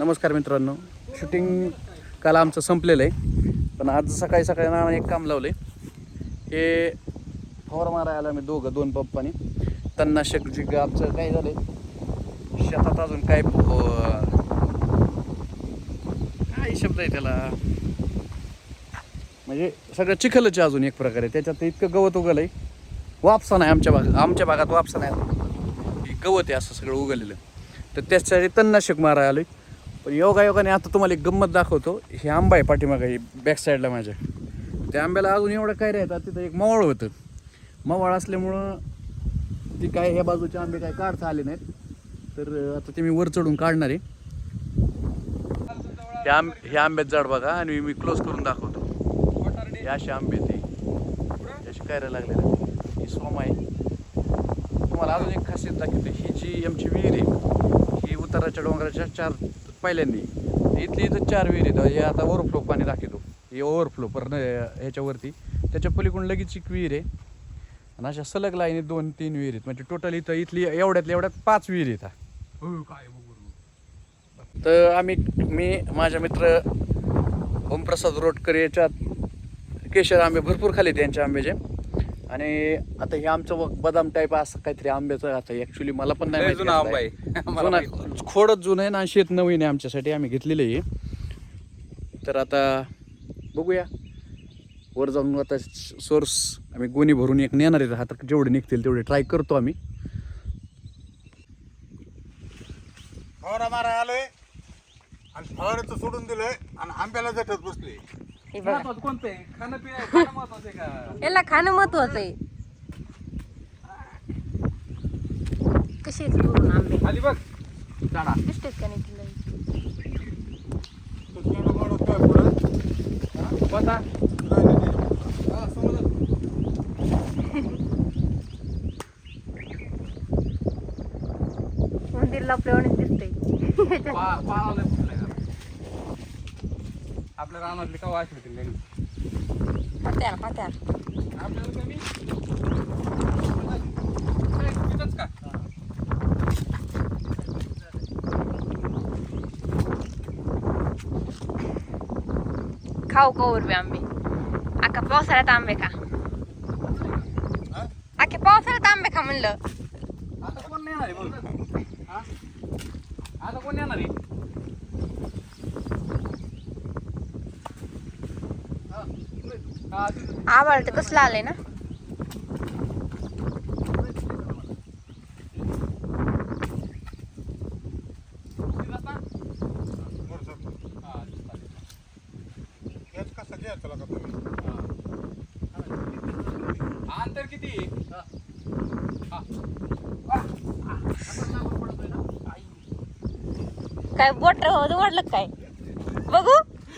नमस्कार मित्रांनो. शूटिंग काल आमचं संपलेलं आहे. पण आज सकाळी सकाळी ना एक काम लावलं आहे हे फवार मारायला आम्ही मी दोघं दोन पप्पानी. शक जे आमचं काय झालं शेतात अजून काय काय शब्द आहे त्याला? म्हणजे सगळं चिखलच अजून एक प्रकारे. त्याच्यात इतकं गवत उगलं आहे वापसा नाही आमच्या भागात. आमच्या भागात वापसा नाही. गवत आहे असं सगळं उगलेलं. तर त्याच्यासाठी तणनाशक मारायला आलोय. पण योगा योगाने आता तुम्हाला एक गंमत दाखवतो. हे आंबा आहे पाठीमागं हे बॅक साईडला माझ्या. त्या आंब्याला अजून एवढं काय राहतात तिथं एक मवाळ होतं. मवाळ असल्यामुळं ती काय ह्या बाजूचे आंबे काय काढता आले नाहीत. तर आता ते मी वर चढून काढणार आहे. ह्या आंब हे आंब्यात झाड बघा आणि मी क्लोज करून दाखवतो. हे असे आंबे ते. असे कायला लागलेले ही सोम आहे. तुम्हाला अजून एक खासियत दाखवते. ही जी आमची विहीर आहे ही उताराच्या डोंगराच्या चार पहिल्यांदी. इथली इथं चार विहीर आहेत. हे आता ओव्हरफ्लो पाणी दाखवतो. हे ओव्हरफ्लो पर ह्याच्यावरती. त्याच्या पलीकडून लगेच एक विहीर आहे. आणि अशा सलग लाईनीत दोन तीन विहीर आहेत. म्हणजे टोटल इथं इथली एवढ्यातल्या एवढ्यात पाच विहीर आहेत तर आम्ही मी माझ्या मित्र ओमप्रसाद रोटकर याच्यात केशर आंबे भरपूर खाले त्यांच्या आंब्याचे आणि आता हे आमचं बघ बदाम टाईप असं काहीतरी आंब्याचं आता ॲक्च्युली मला पण नाही लय माहिती जुना कसलं आंबा आहे. आहे. मला जुना. खोडच जुनं आहे ना शेत नवीन आहे आमच्यासाठी. आम्ही घेतलेलं आहे. तर आता बघूया. वर जाऊन आता सोर्स आम्ही गोणी भरून एक नेणार आहेत आता जेवढे निघतील तेवढे ट्राय करतो आम्ही. फवारा मारा आलोय. आणि फवाराचं सोडून दिलंय. आणि आंब्याला जटत बसले हे बघा. महत्वाचं कोणतं आहे? खाणं पिणं खाणं महत्वाचं आहे का? याला खाणं महत्वाचं आहे. कशी आहेत आंबे? खाली बघ. झाडा का नाही तुला. हा, समजलं. मंदिर लपल्यावर दिसतंय. पा-. आपल्या रानातली का वाच होती घरी पात्यार पात्यार. आपल्याला कमी? काय, तिथंच का? खाऊ कवर बी आंबे आका पावसाळ्यात आंबे खा. हा? पावसाळ्यात आंबे खा म्हणलं. आता कोण येणार आहे बोल? हा? आता कोण येणार आहे? आवाळ तर कसलं आलंय ना अंतर किती? हा. काय बोट वाढलं काय बघू